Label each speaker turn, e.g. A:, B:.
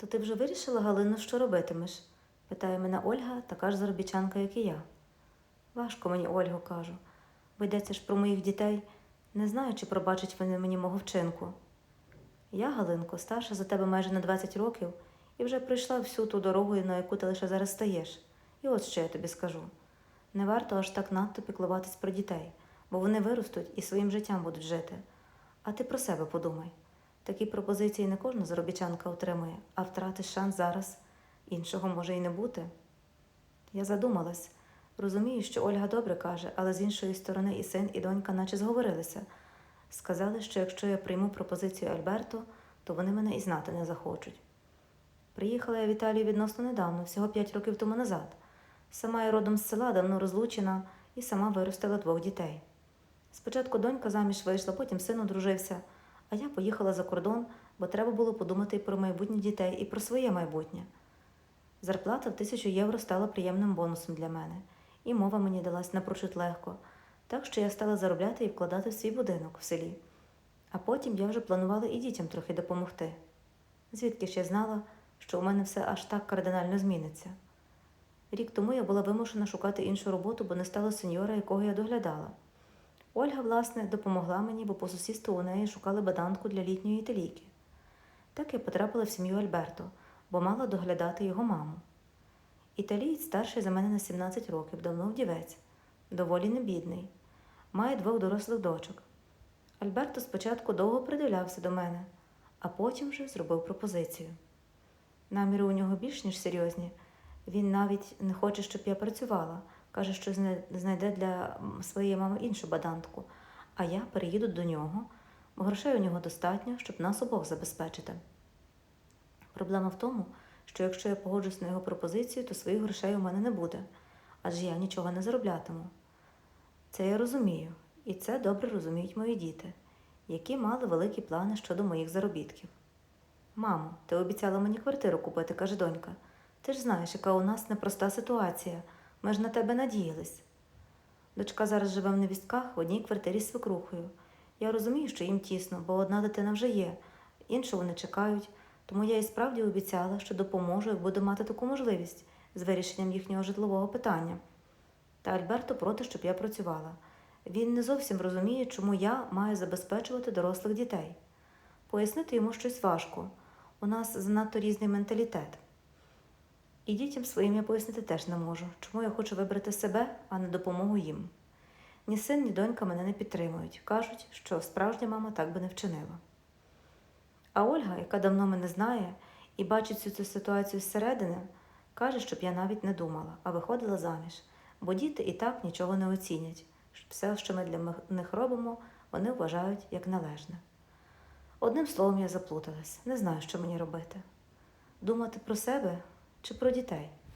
A: То ти вже вирішила, Галино, що робитимеш? питає мене Ольга, така ж заробітчанка, як і я. Важко мені, Ольго, кажу, бо йдеться ж про моїх дітей, не знаю, чи пробачать вони мені мого вчинку. Я, Галинко, старша за тебе майже на 20 років і вже пройшла всю ту дорогу, на яку ти лише зараз стаєш. І от що я тобі скажу: не варто аж так надто піклуватись про дітей, бо вони виростуть і своїм життям будуть жити. А ти про себе подумай. Такі пропозиції не кожна заробітчанка отримує, а втратиш шанс зараз іншого може і не бути. Я задумалась. Розумію, що Ольга добре каже, але з іншої сторони і син, і донька наче зговорилися. Сказали, що якщо я прийму пропозицію Альберто, то вони мене і знати не захочуть. Приїхала я в Італію відносно недавно, всього п'ять років тому назад. Сама я родом з села, давно розлучена, і сама виростила двох дітей. Спочатку донька заміж вийшла, потім син одружився, а я поїхала за кордон, бо треба було подумати і про майбутнє дітей, і про своє майбутнє. Зарплата в тисячу євро стала приємним бонусом для мене, і мова мені далась напрочуд легко, так що я стала заробляти і вкладати в свій будинок в селі. А потім я вже планувала і дітям трохи допомогти. Звідки ж я знала, що у мене все аж так кардинально зміниться. Рік тому я була вимушена шукати іншу роботу, бо не стало сеньора, якого я доглядала. Ольга, власне, допомогла мені, бо по сусідству у неї шукали баданку для літньої італійки. Так я потрапила в сім'ю Альберто, бо мала доглядати його маму. Італієць старший за мене на 17 років, давно вдівець, доволі небідний, має двох дорослих дочок. Альберто спочатку довго придивлявся до мене, а потім вже зробив пропозицію. Наміри у нього більш ніж серйозні. Він навіть не хоче, щоб я працювала. Каже, що знайде для своєї мами іншу бадантку, а я переїду до нього, бо грошей у нього достатньо, щоб нас обох забезпечити. Проблема в тому, що якщо я погоджусь на його пропозицію, то своїх грошей у мене не буде, адже я нічого не зароблятиму. Це я розумію, і це добре розуміють мої діти, які мали великі плани щодо моїх заробітків. Мамо, ти обіцяла мені квартиру купити, каже донька. Ти ж знаєш, яка у нас непроста ситуація. Ми ж на тебе надіялись. Дочка зараз живе в невістках в одній квартирі з свекрухою. Я розумію, що їм тісно, бо одна дитина вже є, іншу вони чекають, тому я і справді обіцяла, що допоможу, як буду мати таку можливість з вирішенням їхнього житлового питання. Та Альберто проти, щоб я працювала. Він не зовсім розуміє, чому я маю забезпечувати дорослих дітей. Пояснити йому щось важко. У нас занадто різний менталітет. І дітям своїм я пояснити теж не можу, чому я хочу вибрати себе, а не допомогу їм. Ні син, ні донька мене не підтримують. Кажуть, що справжня мама так би не вчинила. А Ольга, яка давно мене знає і бачить всю цю ситуацію зсередини, каже, щоб я навіть не думала, а виходила заміж, бо діти і так нічого не оцінять. Все, що ми для них робимо, вони вважають як належне. Одним словом, я заплуталась, не знаю, що мені робити. Думати про себе чи про дітей.